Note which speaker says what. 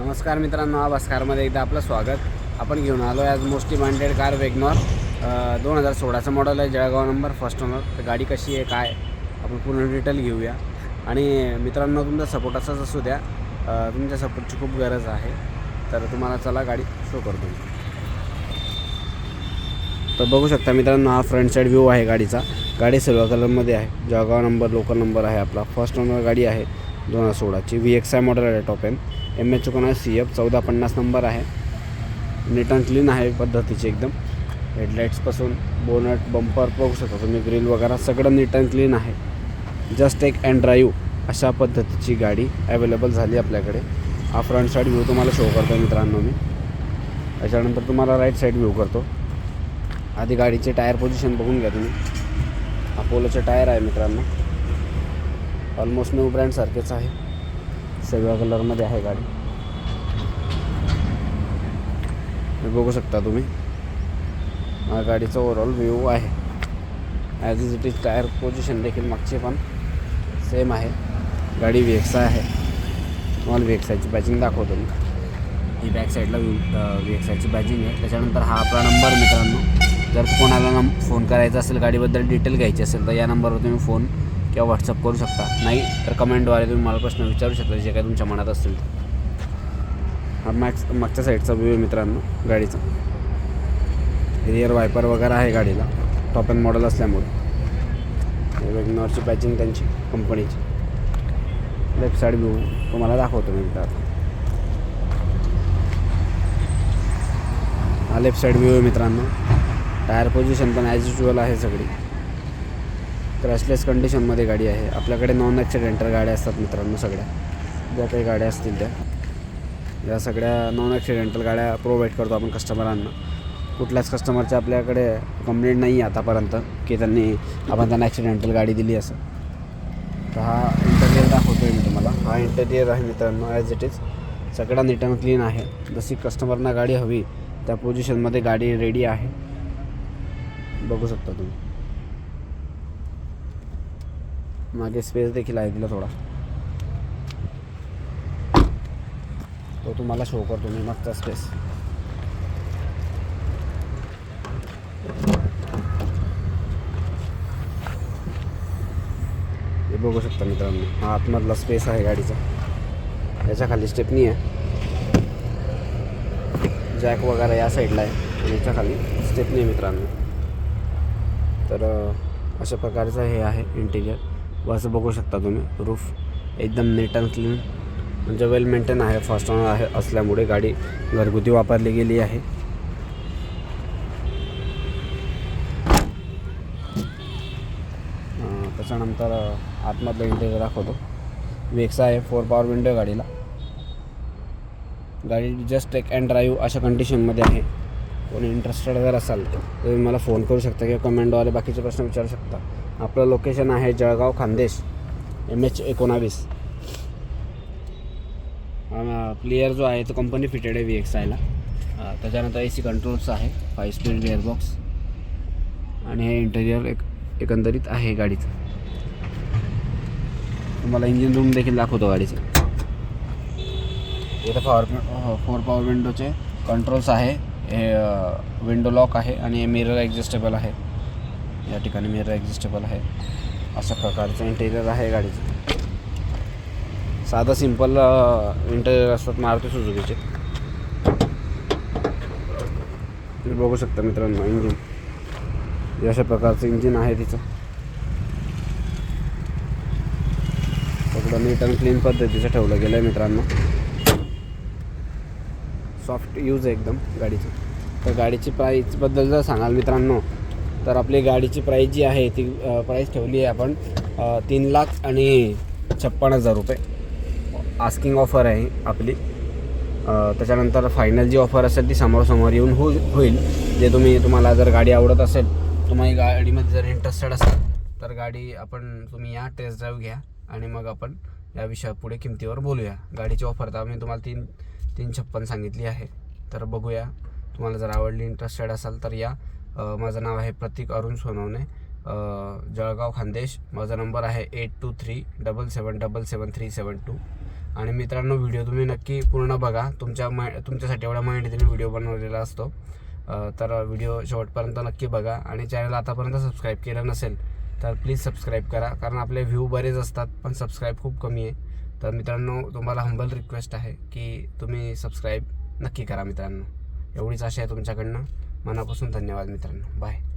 Speaker 1: नमस्कार मित्रांनो आभास्कारमध्ये एकदा आपलं स्वागत. आपण घेऊन आलो आहे आज मोस्ट डिमांडेड कार वेगनॉर. दोन हजार सोळाचं मॉडल आहे जळगाव नंबर फर्स्ट ओनर तर गाडी कशी आहे काय? आपण पूर्ण डिटेल घेऊया. आणि मित्रांनो तुमचा सपोर्ट असाच असू द्या. तुमच्या सपोर्टची खूप गरज आहे. तर तुम्हाला चला गाडी शो करतो. तर बघू शकता मित्रांनो हा फ्रंट साईड व्ह्यू आहे गाडीचा. गाडी सिल्वर कलरमध्ये आहे. जळगाव नंबर लोकल नंबर आहे आपला. फर्स्ट ओनर गाडी आहे दोन हजार सोळाची. व्ही एक्स आय मॉडेल आहे टॉप एन एम एच चुकन सी एफ चौदा पन्नास नंबर आहे. नीट अँड क्लीन आहे पद्धतीची एकदम. हेडलाईट्सपासून बोनट बंपर बघू शकता तुम्ही ग्रिल वगैरे सगळं नीट अँड क्लीन आहे. जस्ट एक अँड ड्राईव्ह अशा पद्धतीची गाडी अवेलेबल झाली आपल्याकडे. हा फ्रंट साईड व्ह्यू तुम्हाला शो करतो मित्रांनो मी. त्याच्यानंतर तुम्हाला राईट साईड व्ह्यू करतो. आधी गाडीचे टायर पोझिशन बघून घ्या तुम्ही. अपोलोचे टायर आहे मित्रांनो. ऑलमोस्ट न्यू ब्रँडसारखेच आहे. सगळ्या कलरमध्ये आहे गाडी. बघू शकता तुम्ही. हा गाडीचा ओव्हरऑल व्ह्यू आहे. As is it is tyre position देखील मागचे पण सेम आहे. गाडी वेक्सा आहे. तुम्हाला वेक्साची बॅचिंग दाखवतो मी. ही बॅक साईडला व्ही एक्सायची बॅचिंग आहे. त्याच्यानंतर हा आपला नंबर मित्रांनो. जर कोणाला नम फोन करायचा असेल गाडीबद्दल डिटेल घ्यायची असेल तर या नंबरवर तुम्ही फोन किंवा व्हॉट्सअप करू शकता. नाही तर कमेंटद्वारे तुम्ही मला प्रश्न विचारू शकता जे काही तुमच्या मनात असतील. तर हा मॅक्स मागच्या साईडचा व्ह्यू आहे मित्रांनो गाडीचा. रिअर वायपर वगैरे आहे गाडीला. टॉप अँड मॉडेल असल्यामुळे. वेगनॉरची पॅचिंग त्यांची कंपनीची लेफ्ट साईड व्ह्यू तुम्हाला दाखवतो मी आता हा लेफ्ट साईड व्ह्यू आहे मित्रांनो. टायर पोझिशन पण ॲज युजल आहे सगळी. क्रॅशलेस कंडिशनमध्ये गाडी आहे. आपल्याकडे नॉन ॲक्सिडेंटल गाड्या असतात मित्रांनो सगळ्या. ज्या काही गाड्या असतील त्या. या सगळ्या नॉन ॲक्सिडेंटल गाड्या प्रोव्हाइड करतो आपण कस्टमरांना कुठल्याच कस्टमरच्या आपल्याकडे कंप्लेंट नाही आहे आतापर्यंत की त्यांनी आपण त्यांना ॲक्सिडेंटल गाडी दिली असं. तर हा इंटेरियर दाखवतो आहे मी तुम्हाला. हा इंटेरियर आहे मित्रांनो ॲज इट इज सगळा नीट अँड क्लीन आहे. जशी कस्टमरना गाडी हवी त्या पोझिशनमध्ये गाडी रेडी आहे. बघू शकता तुम्ही. मागे स्पेस देखील आहे तिला थोडा. तो तुम्हाला शो करतो मी मागचा स्पेस हे बघू शकता मित्रांनो हा आतमधला स्पेस आहे गाडीचा. याच्या खाली स्टेपनी आहे. जॅक वगैरे या साईडला आहे. याच्याखाली याच्या खाली स्टेपनी आहे मित्रांनो. तर अशा प्रकारचं हे आहे इंटिरियर असं बघू शकता तुम्ही रूफ एकदम नीट अँड क्लीन म्हणजे वेल मेंटेन आहे फर्स्ट ऑनर आहे असल्यामुळे गाडी घरगुती वापरली गेली आहे. त्याच्यानंतर आतमधलं इंटेरियर दाखवतो. वेक्सा आहे फोर पॉवर विंडो गाडीला. गाडी जस्ट एक अँड ड्राईव्ह अशा कंडिशनमध्ये आहे. कोणी इंटरेस्टेड जर असाल तर तुम्ही मला फोन करू शकता किंवा कमेंटद्वारे बाकीचे प्रश्न विचारू शकता. आपलं लोकेशन आहे जळगाव खानदेश एम एच एकोणावीस. प्लेयर जो आहे तो कंपनी फिटेड आहे व्ही एक्स आयला त्याच्यानंतर ए सी कंट्रोल्स आहे फाय स्पीड गेअरबॉक्स आणि हे इंटेरियर एक एकंदरीत आहे गाडीचं. तुम्हाला इंजिन रूम देखील दाखवतो गाडीचं. इथं पॉवर फोर पॉवर विंडोचे कंट्रोल्स आहे. हे विंडो लॉक आहे आणि मिरर ॲडजस्टेबल आहे. या ठिकाणी मिरर ॲडजस्टेबल आहे. अशा प्रकारचं इंटेरियर आहे गाडीचं. साधं सिंपल इंटेरियर असतात मारुती सुझुकीचे तुम्ही बघू शकता मित्रांनो इंजिन अशा प्रकारचं इंजिन आहे तिचं. सगळं नीट आणि क्लीन पद्धतीचं ठेवलं गेलं आहे मित्रांनो. सॉफ्ट यूज आहे एकदम गाडीचं. तर गाडीची प्राईजबद्दल जर सांगाल मित्रांनो तर आपली गाडीची प्राईज जी आहे ती प्राईस ठेवली आहे आपण तीन लाख आणि छप्पन हजार रुपये. आस्किंग ऑफर आहे आपली. त्याच्यानंतर फायनल जी ऑफर असेल ती समोरासमोर येऊन हो होईल. जे तुम्ही तुम्हाला जर गाडी आवडत असेल तुम्ही गाडीमध्ये जर इंटरेस्टेड असाल तर गाडी आपण तुम्ही या टेस्ट ड्राईव्ह घ्या आणि मग आपण या विषया पुढे किमतीवर बोलूया. गाडीची ऑफर तर आम्ही तुम्हाला तीन तीन छप्पन सांगितली आहे. तर बघूया. तुम्हाला जर आवडली इंटरेस्टेड असाल तर या. माझं नाव आहे प्रतीक अरुण सोनवणे. जळगाव खानदेश. माझा नंबर आहे eight two three double seven double seven three seven two आणि मित्रांनो व्हिडिओ तुम्ही नक्की पूर्ण बघा. तुमच्या माइ तुमच्यासाठी एवढ्या माहितीने व्हिडिओ बनवलेला असतो. तर व्हिडिओ शेवटपर्यंत नक्की बघा. आणि चॅनल आतापर्यंत सबस्क्राईब केलं नसेल तर प्लीज सबस्क्राईब करा. कारण आपले व्ह्यू बरेच असतात पण सबस्क्राईब खूप कमी आहे. तर मित्रांनो तुम्हाला हंबल रिक्वेस्ट आहे की तुम्ही सबस्क्राईब नक्की करा मित्रांनो. एवढीच आशा आहे तुमच्याकडनं. मनापासून धन्यवाद मित्रांनो. बाय